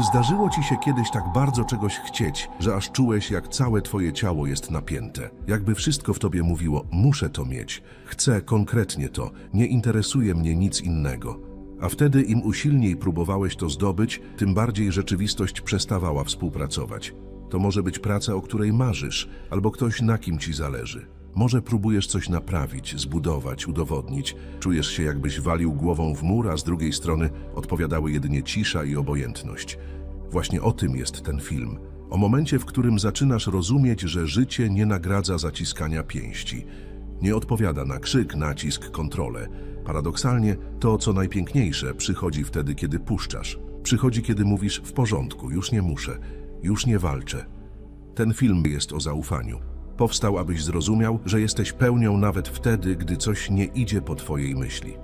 Czy zdarzyło ci się kiedyś tak bardzo czegoś chcieć, że aż czułeś, jak całe twoje ciało jest napięte? Jakby wszystko w tobie mówiło: muszę to mieć, chcę konkretnie to, nie interesuje mnie nic innego. A wtedy im usilniej próbowałeś to zdobyć, tym bardziej rzeczywistość przestawała współpracować. To może być praca, o której marzysz, albo ktoś, na kim ci zależy. Może próbujesz coś naprawić, zbudować, udowodnić. Czujesz się, jakbyś walił głową w mur, a z drugiej strony odpowiadały jedynie cisza i obojętność. Właśnie o tym jest ten film. O momencie, w którym zaczynasz rozumieć, że życie nie nagradza zaciskania pięści. Nie odpowiada na krzyk, nacisk, kontrolę. Paradoksalnie, to, co najpiękniejsze, przychodzi wtedy, kiedy puszczasz. Przychodzi, kiedy mówisz w porządku, już nie muszę, już nie walczę. Ten film jest o zaufaniu. Powstał, abyś zrozumiał, że jesteś pełnią nawet wtedy, gdy coś nie idzie po twojej myśli.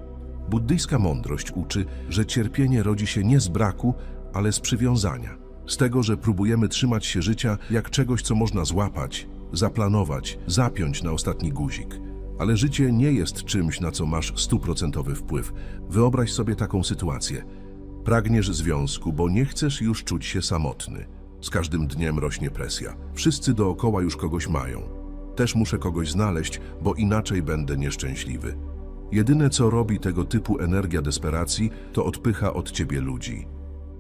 Buddyjska mądrość uczy, że cierpienie rodzi się nie z braku, ale z przywiązania. Z tego, że próbujemy trzymać się życia jak czegoś, co można złapać, zaplanować, zapiąć na ostatni guzik. Ale życie nie jest czymś, na co masz stuprocentowy wpływ. Wyobraź sobie taką sytuację. Pragniesz związku, bo nie chcesz już czuć się samotny. Z każdym dniem rośnie presja. Wszyscy dookoła już kogoś mają. Też muszę kogoś znaleźć, bo inaczej będę nieszczęśliwy. Jedyne co robi tego typu energia desperacji, to odpycha od ciebie ludzi.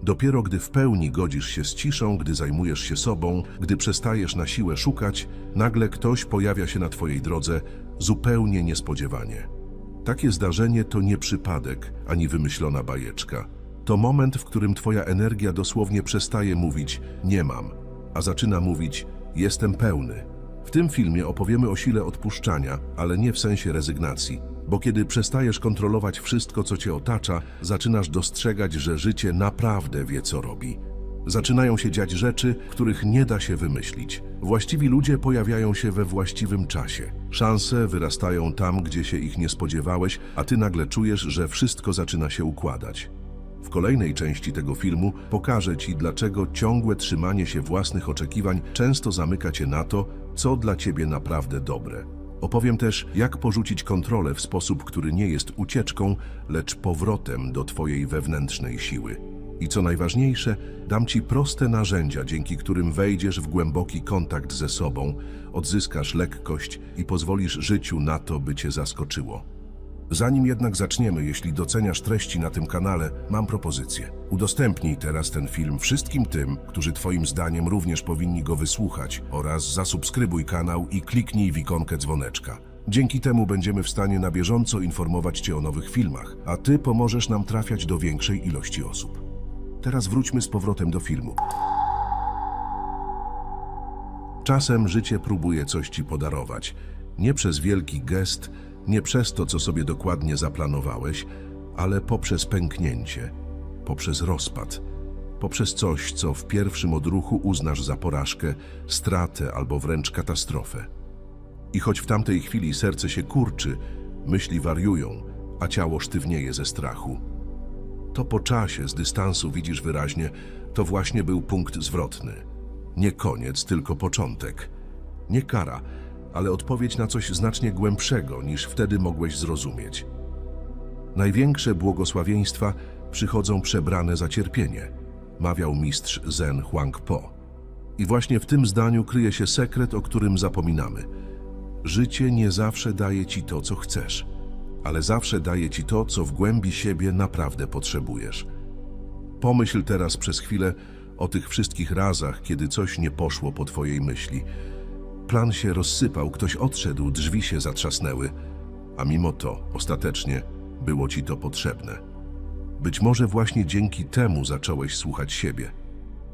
Dopiero gdy w pełni godzisz się z ciszą, gdy zajmujesz się sobą, gdy przestajesz na siłę szukać, nagle ktoś pojawia się na twojej drodze zupełnie niespodziewanie. Takie zdarzenie to nie przypadek ani wymyślona bajeczka. To moment, w którym twoja energia dosłownie przestaje mówić nie mam, a zaczyna mówić jestem pełny. W tym filmie opowiemy o sile odpuszczania, ale nie w sensie rezygnacji, bo kiedy przestajesz kontrolować wszystko, co cię otacza, zaczynasz dostrzegać, że życie naprawdę wie, co robi. Zaczynają się dziać rzeczy, których nie da się wymyślić. Właściwi ludzie pojawiają się we właściwym czasie. Szanse wyrastają tam, gdzie się ich nie spodziewałeś, a ty nagle czujesz, że wszystko zaczyna się układać. W kolejnej części tego filmu pokażę Ci, dlaczego ciągłe trzymanie się własnych oczekiwań często zamyka Cię na to, co dla Ciebie naprawdę dobre. Opowiem też, jak porzucić kontrolę w sposób, który nie jest ucieczką, lecz powrotem do Twojej wewnętrznej siły. I co najważniejsze, dam Ci proste narzędzia, dzięki którym wejdziesz w głęboki kontakt ze sobą, odzyskasz lekkość i pozwolisz życiu na to, by Cię zaskoczyło. Zanim jednak zaczniemy, jeśli doceniasz treści na tym kanale, mam propozycję. Udostępnij teraz ten film wszystkim tym, którzy Twoim zdaniem również powinni go wysłuchać oraz zasubskrybuj kanał i kliknij w ikonkę dzwoneczka. Dzięki temu będziemy w stanie na bieżąco informować Cię o nowych filmach, a Ty pomożesz nam trafiać do większej ilości osób. Teraz wróćmy z powrotem do filmu. Czasem życie próbuje coś Ci podarować. Nie przez wielki gest, nie przez to, co sobie dokładnie zaplanowałeś, ale poprzez pęknięcie, poprzez rozpad, poprzez coś, co w pierwszym odruchu uznasz za porażkę, stratę albo wręcz katastrofę. I choć w tamtej chwili serce się kurczy, myśli wariują, a ciało sztywnieje ze strachu, to po czasie z dystansu widzisz wyraźnie, to właśnie był punkt zwrotny. Nie koniec, tylko początek. Nie kara, ale odpowiedź na coś znacznie głębszego niż wtedy mogłeś zrozumieć. Największe błogosławieństwa przychodzą przebrane za cierpienie, mawiał mistrz Zen Huang Po. I właśnie w tym zdaniu kryje się sekret, o którym zapominamy. Życie nie zawsze daje ci to, co chcesz, ale zawsze daje ci to, co w głębi siebie naprawdę potrzebujesz. Pomyśl teraz przez chwilę o tych wszystkich razach, kiedy coś nie poszło po twojej myśli. Plan się rozsypał, ktoś odszedł, drzwi się zatrzasnęły, a mimo to ostatecznie było ci to potrzebne. Być może właśnie dzięki temu zacząłeś słuchać siebie.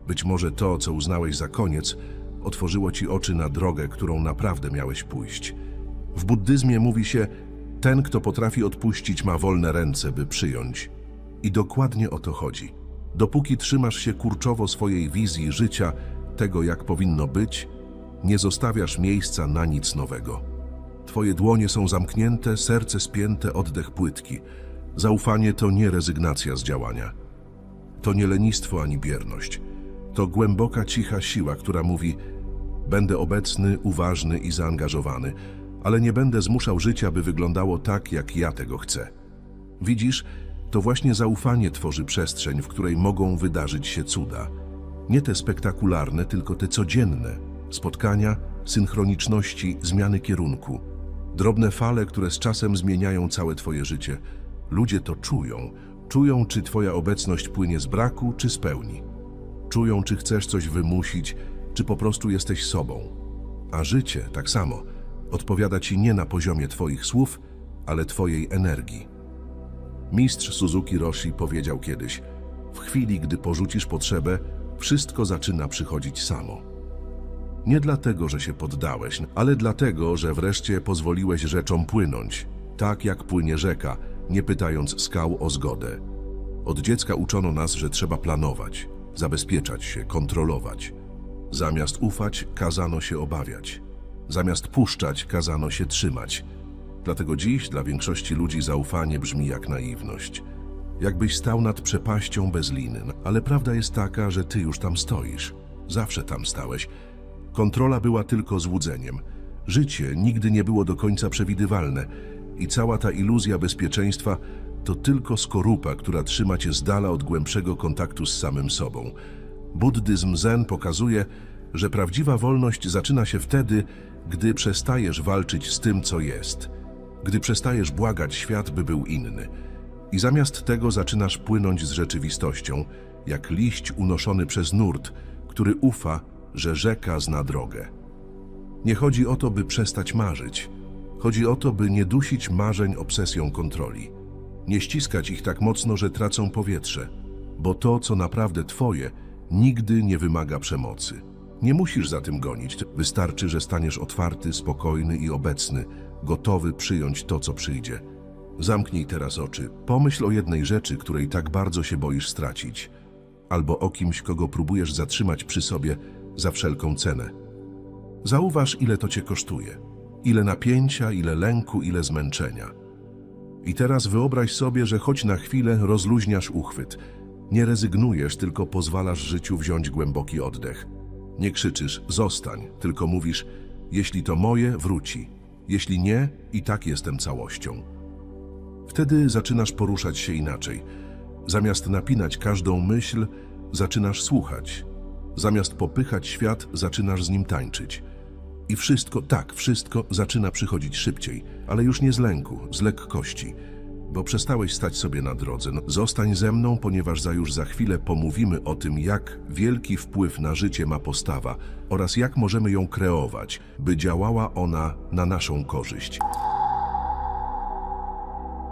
Być może to, co uznałeś za koniec, otworzyło ci oczy na drogę, którą naprawdę miałeś pójść. W buddyzmie mówi się: Ten, kto potrafi odpuścić, ma wolne ręce, by przyjąć. I dokładnie o to chodzi. Dopóki trzymasz się kurczowo swojej wizji życia, tego jak powinno być, nie zostawiasz miejsca na nic nowego. Twoje dłonie są zamknięte, serce spięte, oddech płytki. Zaufanie to nie rezygnacja z działania. To nie lenistwo ani bierność. To głęboka, cicha siła, która mówi: Będę obecny, uważny i zaangażowany, ale nie będę zmuszał życia, by wyglądało tak, jak ja tego chcę. Widzisz, To właśnie zaufanie tworzy przestrzeń, w której mogą wydarzyć się cuda. Nie te spektakularne, tylko te codzienne. Spotkania, synchroniczności, zmiany kierunku. Drobne fale, które z czasem zmieniają całe twoje życie. Ludzie to czują. Czują, czy twoja obecność płynie z braku, czy z pełni. Czują, czy chcesz coś wymusić, czy po prostu jesteś sobą. A życie, tak samo, odpowiada ci nie na poziomie twoich słów, ale twojej energii. Mistrz Suzuki Roshi powiedział kiedyś: W chwili, gdy porzucisz potrzebę, wszystko zaczyna przychodzić samo. Nie dlatego, że się poddałeś, ale dlatego, że wreszcie pozwoliłeś rzeczom płynąć, tak jak płynie rzeka, nie pytając skał o zgodę. Od dziecka uczono nas, że trzeba planować, zabezpieczać się, kontrolować. Zamiast ufać, kazano się obawiać. Zamiast puszczać, kazano się trzymać. Dlatego dziś dla większości ludzi zaufanie brzmi jak naiwność. Jakbyś stał nad przepaścią bez liny, ale prawda jest taka, że ty już tam stoisz. Zawsze tam stałeś. Kontrola była tylko złudzeniem. Życie nigdy nie było do końca przewidywalne i cała ta iluzja bezpieczeństwa to tylko skorupa, która trzyma cię z dala od głębszego kontaktu z samym sobą. Buddyzm Zen pokazuje, że prawdziwa wolność zaczyna się wtedy, gdy przestajesz walczyć z tym, co jest, gdy przestajesz błagać świat, by był inny. I zamiast tego zaczynasz płynąć z rzeczywistością, jak liść unoszony przez nurt, który ufa, że rzeka zna drogę. Nie chodzi o to, by przestać marzyć. Chodzi o to, by nie dusić marzeń obsesją kontroli. Nie ściskać ich tak mocno, że tracą powietrze. Bo to, co naprawdę twoje, nigdy nie wymaga przemocy. Nie musisz za tym gonić. Wystarczy, że staniesz otwarty, spokojny i obecny, gotowy przyjąć to, co przyjdzie. Zamknij teraz oczy. Pomyśl o jednej rzeczy, której tak bardzo się boisz stracić. Albo o kimś, kogo próbujesz zatrzymać przy sobie za wszelką cenę. Zauważ, ile to cię kosztuje. Ile napięcia, ile lęku, ile zmęczenia. I teraz wyobraź sobie, że choć na chwilę rozluźniasz uchwyt. Nie rezygnujesz, tylko pozwalasz życiu wziąć głęboki oddech. Nie krzyczysz, zostań, tylko mówisz, jeśli to moje, wróci. Jeśli nie, i tak jestem całością. Wtedy zaczynasz poruszać się inaczej. Zamiast napinać każdą myśl, zaczynasz słuchać. Zamiast popychać świat, zaczynasz z nim tańczyć. I wszystko, tak, wszystko zaczyna przychodzić szybciej, ale już nie z lęku, z lekkości, bo przestałeś stać sobie na drodze. No, zostań ze mną, ponieważ za już za chwilę pomówimy o tym, jak wielki wpływ na życie ma postawa oraz jak możemy ją kreować, by działała ona na naszą korzyść.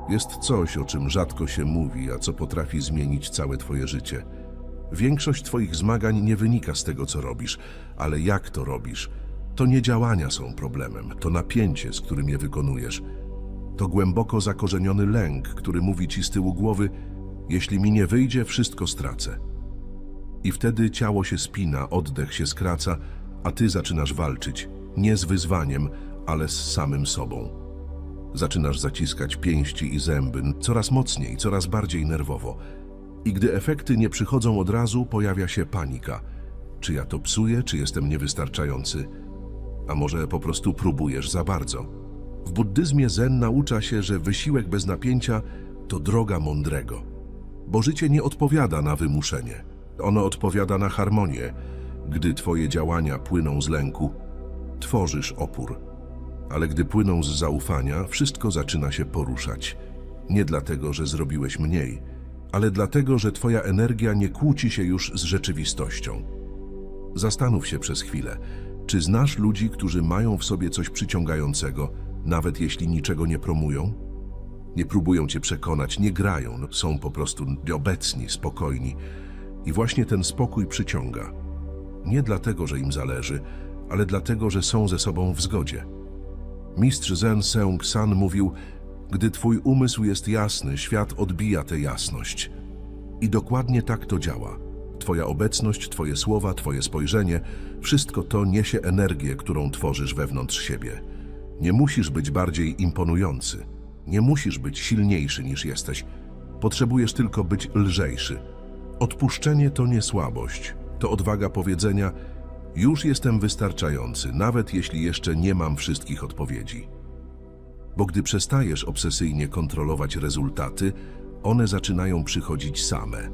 Jest coś, o czym rzadko się mówi, a co potrafi zmienić całe Twoje życie. Większość Twoich zmagań nie wynika z tego, co robisz, ale jak to robisz. To nie działania są problemem, to napięcie, z którym je wykonujesz. To głęboko zakorzeniony lęk, który mówi Ci z tyłu głowy, jeśli mi nie wyjdzie, wszystko stracę. I wtedy ciało się spina, oddech się skraca, a Ty zaczynasz walczyć, nie z wyzwaniem, ale z samym sobą. Zaczynasz zaciskać pięści i zęby coraz mocniej, coraz bardziej nerwowo. I gdy efekty nie przychodzą od razu, pojawia się panika. Czy ja to psuję, czy jestem niewystarczający? A może po prostu próbujesz za bardzo? W buddyzmie zen naucza się, że wysiłek bez napięcia to droga mądrego. Bo życie nie odpowiada na wymuszenie. Ono odpowiada na harmonię. Gdy twoje działania płyną z lęku, tworzysz opór. Ale gdy płyną z zaufania, wszystko zaczyna się poruszać. Nie dlatego, że zrobiłeś mniej, ale dlatego, że twoja energia nie kłóci się już z rzeczywistością. Zastanów się przez chwilę, czy znasz ludzi, którzy mają w sobie coś przyciągającego, nawet jeśli niczego nie promują? Nie próbują cię przekonać, nie grają, no, są po prostu obecni, spokojni. I właśnie ten spokój przyciąga. Nie dlatego, że im zależy, ale dlatego, że są ze sobą w zgodzie. Mistrz Zen Seung San mówił, gdy twój umysł jest jasny, świat odbija tę jasność. I dokładnie tak to działa. Twoja obecność, twoje słowa, twoje spojrzenie, wszystko to niesie energię, którą tworzysz wewnątrz siebie. Nie musisz być bardziej imponujący. Nie musisz być silniejszy niż jesteś. Potrzebujesz tylko być lżejszy. Odpuszczenie to nie słabość. To odwaga powiedzenia: Już jestem wystarczający, nawet jeśli jeszcze nie mam wszystkich odpowiedzi. Bo gdy przestajesz obsesyjnie kontrolować rezultaty, one zaczynają przychodzić same.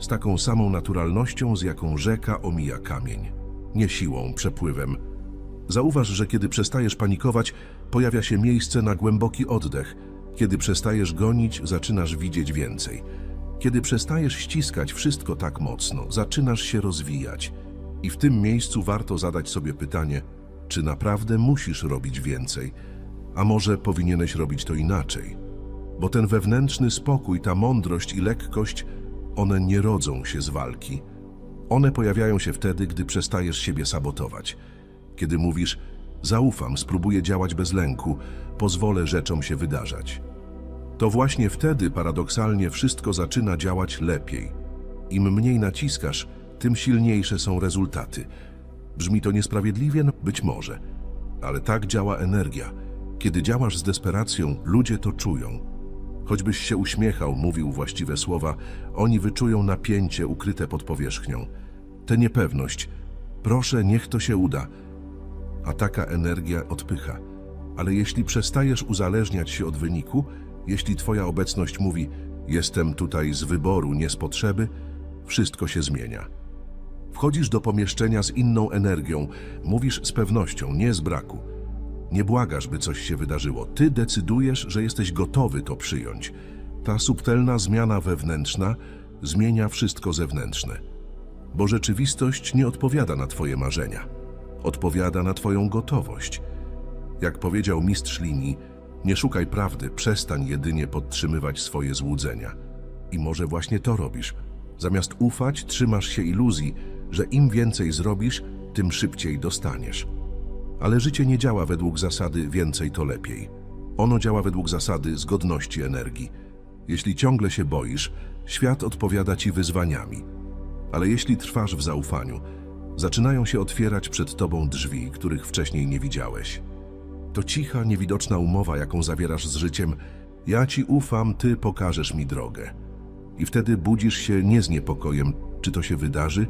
Z taką samą naturalnością, z jaką rzeka omija kamień. Nie siłą, przepływem. Zauważ, że kiedy przestajesz panikować, pojawia się miejsce na głęboki oddech. Kiedy przestajesz gonić, zaczynasz widzieć więcej. Kiedy przestajesz ściskać wszystko tak mocno, zaczynasz się rozwijać. I w tym miejscu warto zadać sobie pytanie, czy naprawdę musisz robić więcej, a może powinieneś robić to inaczej. Bo ten wewnętrzny spokój, ta mądrość i lekkość, one nie rodzą się z walki. One pojawiają się wtedy, gdy przestajesz siebie sabotować. Kiedy mówisz, zaufam, spróbuję działać bez lęku, pozwolę rzeczom się wydarzać. To właśnie wtedy paradoksalnie wszystko zaczyna działać lepiej. Im mniej naciskasz, tym silniejsze są rezultaty. Brzmi to niesprawiedliwie? No, Być może. Ale tak działa energia. Kiedy działasz z desperacją, ludzie to czują. Choćbyś się uśmiechał, mówił właściwe słowa, oni wyczują napięcie ukryte pod powierzchnią. Tę niepewność. Proszę, niech to się uda. A taka energia odpycha. Ale jeśli przestajesz uzależniać się od wyniku, jeśli twoja obecność mówi jestem tutaj z wyboru, nie z potrzeby, wszystko się zmienia. Wchodzisz do pomieszczenia z inną energią, mówisz z pewnością, nie z braku. Nie błagasz, by coś się wydarzyło. Ty decydujesz, że jesteś gotowy to przyjąć. Ta subtelna zmiana wewnętrzna zmienia wszystko zewnętrzne. Bo rzeczywistość nie odpowiada na Twoje marzenia. Odpowiada na Twoją gotowość. Jak powiedział mistrz linii, nie szukaj prawdy, przestań jedynie podtrzymywać swoje złudzenia. I może właśnie to robisz. Zamiast ufać, trzymasz się iluzji, że im więcej zrobisz, tym szybciej dostaniesz. Ale życie nie działa według zasady więcej to lepiej. Ono działa według zasady zgodności energii. Jeśli ciągle się boisz, świat odpowiada ci wyzwaniami. Ale jeśli trwasz w zaufaniu, zaczynają się otwierać przed tobą drzwi, których wcześniej nie widziałeś. To cicha, niewidoczna umowa, jaką zawierasz z życiem. Ja ci ufam, ty pokażesz mi drogę. I wtedy budzisz się nie z niepokojem, czy to się wydarzy,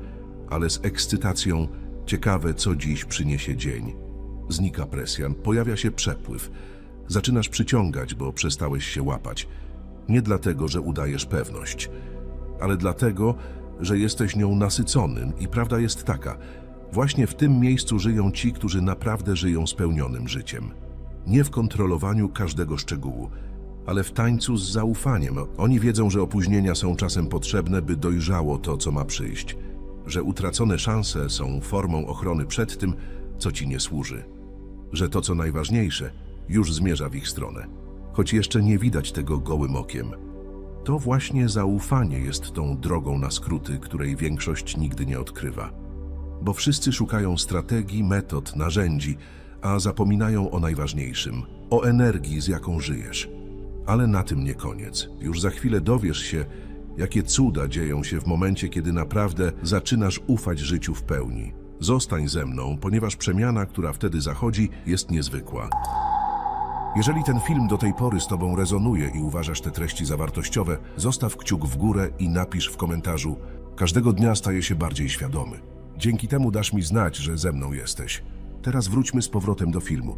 ale z ekscytacją, ciekawe, co dziś przyniesie dzień. Znika presja, pojawia się przepływ. Zaczynasz przyciągać, bo przestałeś się łapać. Nie dlatego, że udajesz pewność, ale dlatego, że jesteś nią nasycony i prawda jest taka. Właśnie w tym miejscu żyją ci, którzy naprawdę żyją spełnionym życiem. Nie w kontrolowaniu każdego szczegółu, ale w tańcu z zaufaniem. Oni wiedzą, że opóźnienia są czasem potrzebne, by dojrzało to, co ma przyjść. Że utracone szanse są formą ochrony przed tym, co ci nie służy. Że to, co najważniejsze, już zmierza w ich stronę. Choć jeszcze nie widać tego gołym okiem. To właśnie zaufanie jest tą drogą na skróty, której większość nigdy nie odkrywa. Bo wszyscy szukają strategii, metod, narzędzi, a zapominają o najważniejszym o energii, z jaką żyjesz. Ale na tym nie koniec. Już za chwilę dowiesz się, jakie cuda dzieją się w momencie, kiedy naprawdę zaczynasz ufać życiu w pełni. Zostań ze mną, ponieważ przemiana, która wtedy zachodzi, jest niezwykła. Jeżeli ten film do tej pory z Tobą rezonuje i uważasz te treści za wartościowe, zostaw kciuk w górę i napisz w komentarzu: Każdego dnia staję się bardziej świadomy. Dzięki temu dasz mi znać, że ze mną jesteś. Teraz wróćmy z powrotem do filmu.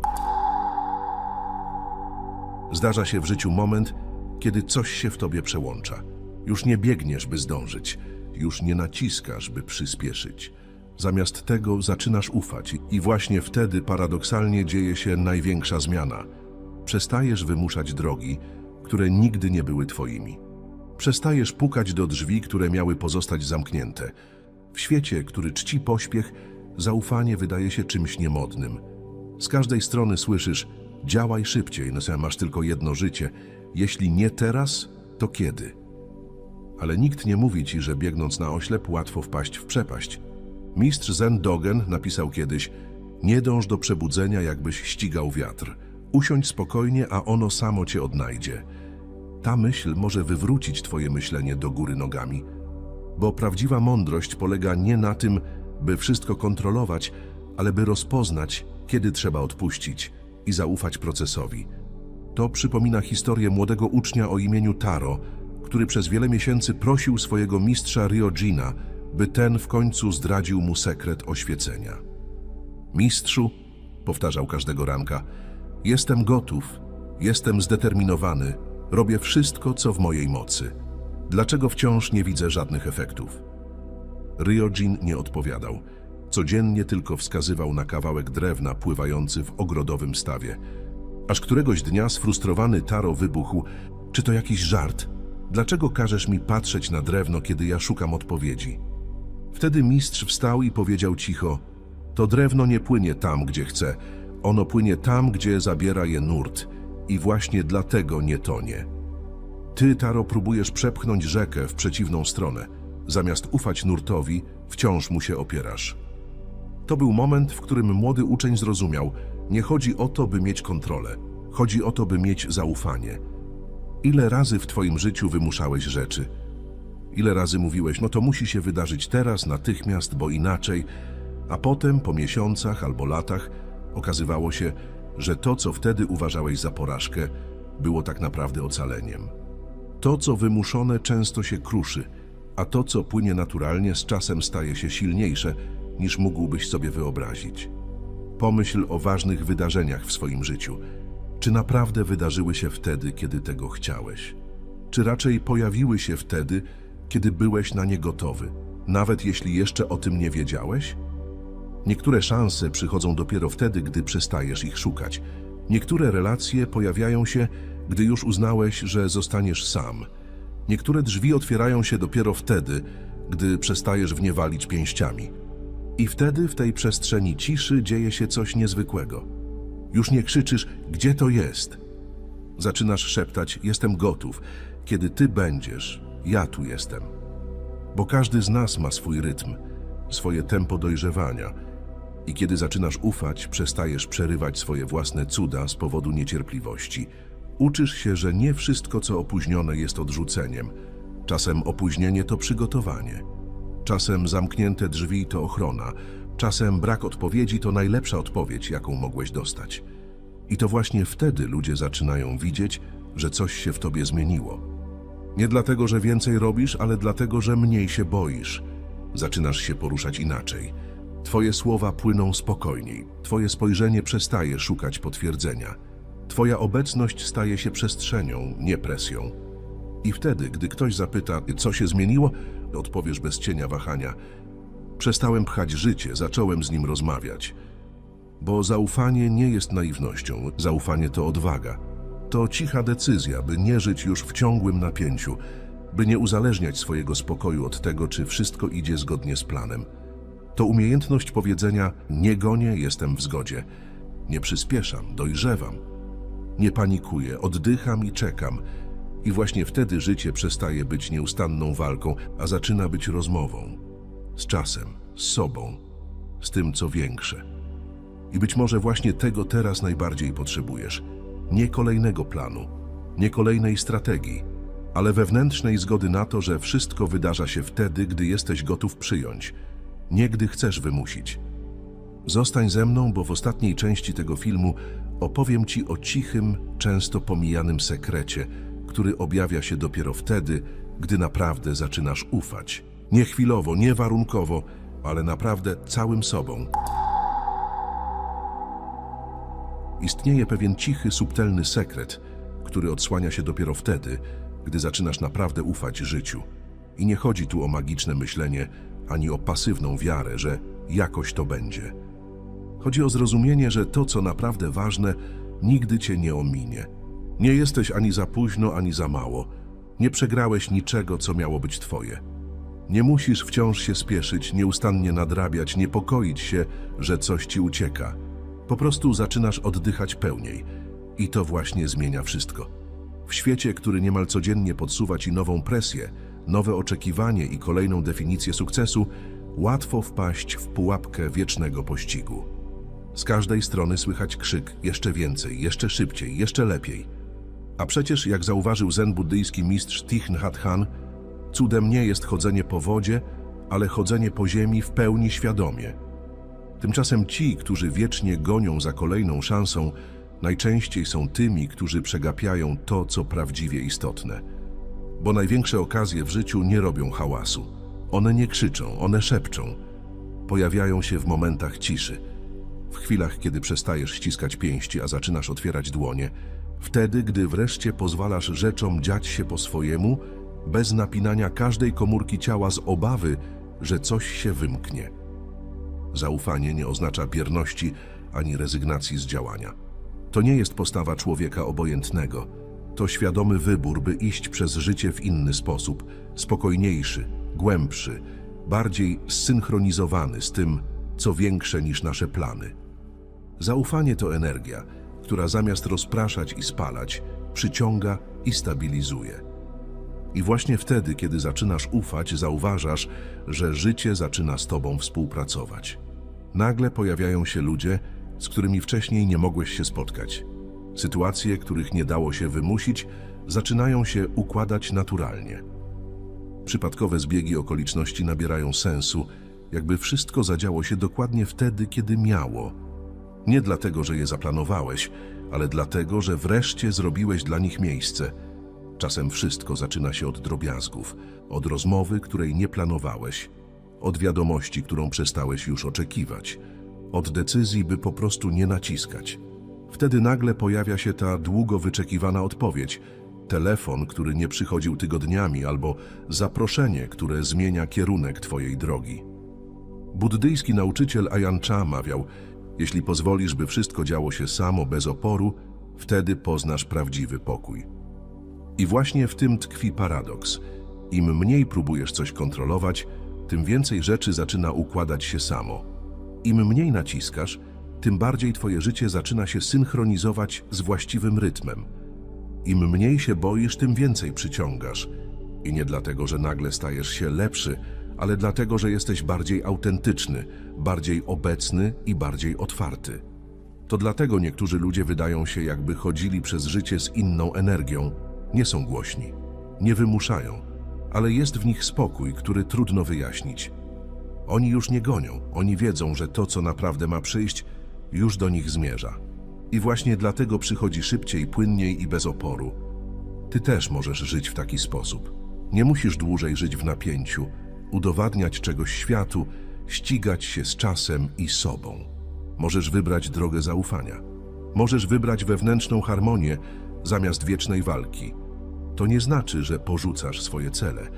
Zdarza się w życiu moment, kiedy coś się w tobie przełącza. Już nie biegniesz, by zdążyć, już nie naciskasz, by przyspieszyć. Zamiast tego zaczynasz ufać i właśnie wtedy paradoksalnie dzieje się największa zmiana. Przestajesz wymuszać drogi, które nigdy nie były twoimi. Przestajesz pukać do drzwi, które miały pozostać zamknięte. W świecie, który czci pośpiech, zaufanie wydaje się czymś niemodnym. Z każdej strony słyszysz: działaj szybciej, no sam masz tylko jedno życie. Jeśli nie teraz, to kiedy? Ale nikt nie mówi ci, że biegnąc na oślep łatwo wpaść w przepaść. Mistrz Zen Dogen napisał kiedyś: Nie dąż do przebudzenia, jakbyś ścigał wiatr. Usiądź spokojnie, a ono samo cię odnajdzie. Ta myśl może wywrócić twoje myślenie do góry nogami, bo prawdziwa mądrość polega nie na tym, by wszystko kontrolować, ale by rozpoznać, kiedy trzeba odpuścić i zaufać procesowi. To przypomina historię młodego ucznia o imieniu Taro, który przez wiele miesięcy prosił swojego mistrza Ryojina, by ten w końcu zdradził mu sekret oświecenia. Mistrzu, powtarzał każdego ranka, jestem gotów, jestem zdeterminowany, robię wszystko, co w mojej mocy. Dlaczego wciąż nie widzę żadnych efektów? Ryojin nie odpowiadał. Codziennie tylko wskazywał na kawałek drewna pływający w ogrodowym stawie. Aż któregoś dnia sfrustrowany Taro wybuchł. Czy to jakiś żart? Dlaczego każesz mi patrzeć na drewno, kiedy ja szukam odpowiedzi? Wtedy mistrz wstał i powiedział cicho: To drewno nie płynie tam, gdzie chce. Ono płynie tam, gdzie zabiera je nurt. I właśnie dlatego nie tonie. Ty, Taro, próbujesz przepchnąć rzekę w przeciwną stronę. Zamiast ufać nurtowi, wciąż mu się opierasz. To był moment, w którym młody uczeń zrozumiał: nie chodzi o to, by mieć kontrolę, chodzi o to, by mieć zaufanie. Ile razy w Twoim życiu wymuszałeś rzeczy? Ile razy mówiłeś, no to musi się wydarzyć teraz, natychmiast, bo inaczej, a potem, po miesiącach albo latach, okazywało się, że to, co wtedy uważałeś za porażkę, było tak naprawdę ocaleniem. To, co wymuszone, często się kruszy, a to, co płynie naturalnie, z czasem staje się silniejsze, niż mógłbyś sobie wyobrazić. Pomyśl o ważnych wydarzeniach w swoim życiu. Czy naprawdę wydarzyły się wtedy, kiedy tego chciałeś? Czy raczej pojawiły się wtedy, kiedy byłeś na nie gotowy, nawet jeśli jeszcze o tym nie wiedziałeś? Niektóre szanse przychodzą dopiero wtedy, gdy przestajesz ich szukać. Niektóre relacje pojawiają się, gdy już uznałeś, że zostaniesz sam. Niektóre drzwi otwierają się dopiero wtedy, gdy przestajesz w nie walić pięściami. I wtedy w tej przestrzeni ciszy dzieje się coś niezwykłego. Już nie krzyczysz, gdzie to jest? Zaczynasz szeptać, jestem gotów. Kiedy ty będziesz, ja tu jestem. Bo każdy z nas ma swój rytm, swoje tempo dojrzewania. I kiedy zaczynasz ufać, przestajesz przerywać swoje własne cuda z powodu niecierpliwości. Uczysz się, że nie wszystko, co opóźnione, jest odrzuceniem. Czasem opóźnienie to przygotowanie. Czasem zamknięte drzwi to ochrona. Czasem brak odpowiedzi to najlepsza odpowiedź, jaką mogłeś dostać. I to właśnie wtedy ludzie zaczynają widzieć, że coś się w tobie zmieniło. Nie dlatego, że więcej robisz, ale dlatego, że mniej się boisz. Zaczynasz się poruszać inaczej. Twoje słowa płyną spokojniej. Twoje spojrzenie przestaje szukać potwierdzenia. Twoja obecność staje się przestrzenią, nie presją. I wtedy, gdy ktoś zapyta, co się zmieniło, odpowiesz bez cienia wahania. Przestałem pchać życie, zacząłem z nim rozmawiać. Bo zaufanie nie jest naiwnością, zaufanie to odwaga. To cicha decyzja, by nie żyć już w ciągłym napięciu, by nie uzależniać swojego spokoju od tego, czy wszystko idzie zgodnie z planem. To umiejętność powiedzenia: Nie gonię, jestem w zgodzie. Nie przyspieszam, dojrzewam. Nie panikuję, oddycham i czekam. I właśnie wtedy życie przestaje być nieustanną walką, a zaczyna być rozmową. Z czasem, z sobą, z tym, co większe. I być może właśnie tego teraz najbardziej potrzebujesz. Nie kolejnego planu, nie kolejnej strategii, ale wewnętrznej zgody na to, że wszystko wydarza się wtedy, gdy jesteś gotów przyjąć, nie gdy chcesz wymusić. Zostań ze mną, bo w ostatniej części tego filmu opowiem Ci o cichym, często pomijanym sekrecie, który objawia się dopiero wtedy, gdy naprawdę zaczynasz ufać. Nie chwilowo, nie warunkowo, ale naprawdę całym sobą. Istnieje pewien cichy, subtelny sekret, który odsłania się dopiero wtedy, gdy zaczynasz naprawdę ufać życiu. I nie chodzi tu o magiczne myślenie, ani o pasywną wiarę, że jakoś to będzie. Chodzi o zrozumienie, że to, co naprawdę ważne, nigdy cię nie ominie. Nie jesteś ani za późno, ani za mało. Nie przegrałeś niczego, co miało być twoje. Nie musisz wciąż się spieszyć, nieustannie nadrabiać, niepokoić się, że coś ci ucieka. Po prostu zaczynasz oddychać pełniej. I to właśnie zmienia wszystko. W świecie, który niemal codziennie podsuwa ci nową presję, nowe oczekiwanie i kolejną definicję sukcesu, łatwo wpaść w pułapkę wiecznego pościgu. Z każdej strony słychać krzyk jeszcze więcej, jeszcze szybciej, jeszcze lepiej. A przecież, jak zauważył zen buddyjski mistrz Thich Nhat Hanh, cudem nie jest chodzenie po wodzie, ale chodzenie po ziemi w pełni świadomie. Tymczasem ci, którzy wiecznie gonią za kolejną szansą, najczęściej są tymi, którzy przegapiają to, co prawdziwie istotne. Bo największe okazje w życiu nie robią hałasu. One nie krzyczą, one szepczą. Pojawiają się w momentach ciszy. W chwilach, kiedy przestajesz ściskać pięści, a zaczynasz otwierać dłonie, wtedy, gdy wreszcie pozwalasz rzeczom dziać się po swojemu bez napinania każdej komórki ciała z obawy, że coś się wymknie. Zaufanie nie oznacza bierności ani rezygnacji z działania. To nie jest postawa człowieka obojętnego. To świadomy wybór, by iść przez życie w inny sposób, spokojniejszy, głębszy, bardziej zsynchronizowany z tym, co większe niż nasze plany. Zaufanie to energia, która zamiast rozpraszać i spalać, przyciąga i stabilizuje. I właśnie wtedy, kiedy zaczynasz ufać, zauważasz, że życie zaczyna z tobą współpracować. Nagle pojawiają się ludzie, z którymi wcześniej nie mogłeś się spotkać. Sytuacje, których nie dało się wymusić, zaczynają się układać naturalnie. Przypadkowe zbiegi okoliczności nabierają sensu, jakby wszystko zadziało się dokładnie wtedy, kiedy miało. Nie dlatego, że je zaplanowałeś, ale dlatego, że wreszcie zrobiłeś dla nich miejsce. Czasem wszystko zaczyna się od drobiazgów, od rozmowy, której nie planowałeś, od wiadomości, którą przestałeś już oczekiwać, od decyzji, by po prostu nie naciskać. Wtedy nagle pojawia się ta długo wyczekiwana odpowiedź, telefon, który nie przychodził tygodniami, albo zaproszenie, które zmienia kierunek Twojej drogi. Buddyjski nauczyciel Ayan mawiał, jeśli pozwolisz, by wszystko działo się samo, bez oporu, wtedy poznasz prawdziwy pokój. I właśnie w tym tkwi paradoks. Im mniej próbujesz coś kontrolować, tym więcej rzeczy zaczyna układać się samo. Im mniej naciskasz, tym bardziej twoje życie zaczyna się synchronizować z właściwym rytmem. Im mniej się boisz, tym więcej przyciągasz. I nie dlatego, że nagle stajesz się lepszy, ale dlatego, że jesteś bardziej autentyczny, bardziej obecny i bardziej otwarty. To dlatego niektórzy ludzie wydają się, jakby chodzili przez życie z inną energią. Nie są głośni, nie wymuszają, ale jest w nich spokój, który trudno wyjaśnić. Oni już nie gonią, oni wiedzą, że to, co naprawdę ma przyjść, już do nich zmierza. I właśnie dlatego przychodzi szybciej, płynniej i bez oporu. Ty też możesz żyć w taki sposób. Nie musisz dłużej żyć w napięciu, udowadniać czegoś światu, ścigać się z czasem i sobą. Możesz wybrać drogę zaufania. Możesz wybrać wewnętrzną harmonię zamiast wiecznej walki. To nie znaczy, że porzucasz swoje cele.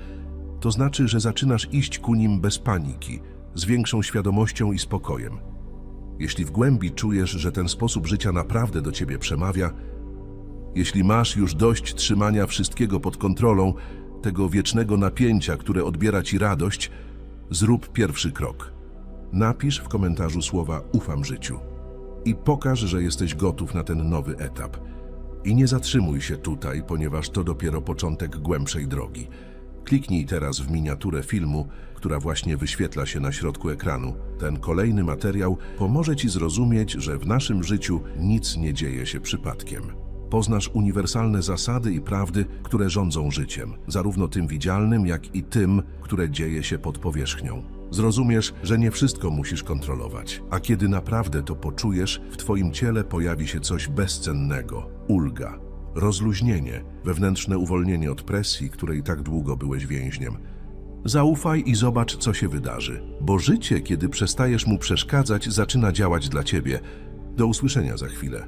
To znaczy, że zaczynasz iść ku nim bez paniki, z większą świadomością i spokojem. Jeśli w głębi czujesz, że ten sposób życia naprawdę do ciebie przemawia, jeśli masz już dość trzymania wszystkiego pod kontrolą, tego wiecznego napięcia, które odbiera ci radość, zrób pierwszy krok. Napisz w komentarzu słowa ufam życiu i pokaż, że jesteś gotów na ten nowy etap. I nie zatrzymuj się tutaj, ponieważ to dopiero początek głębszej drogi. Kliknij teraz w miniaturę filmu, która właśnie wyświetla się na środku ekranu. Ten kolejny materiał pomoże Ci zrozumieć, że w naszym życiu nic nie dzieje się przypadkiem. Poznasz uniwersalne zasady i prawdy, które rządzą życiem, zarówno tym widzialnym, jak i tym, które dzieje się pod powierzchnią. Zrozumiesz, że nie wszystko musisz kontrolować, a kiedy naprawdę to poczujesz, w Twoim ciele pojawi się coś bezcennego ulga, rozluźnienie, wewnętrzne uwolnienie od presji, której tak długo byłeś więźniem. Zaufaj i zobacz, co się wydarzy, bo życie, kiedy przestajesz mu przeszkadzać, zaczyna działać dla ciebie. Do usłyszenia za chwilę.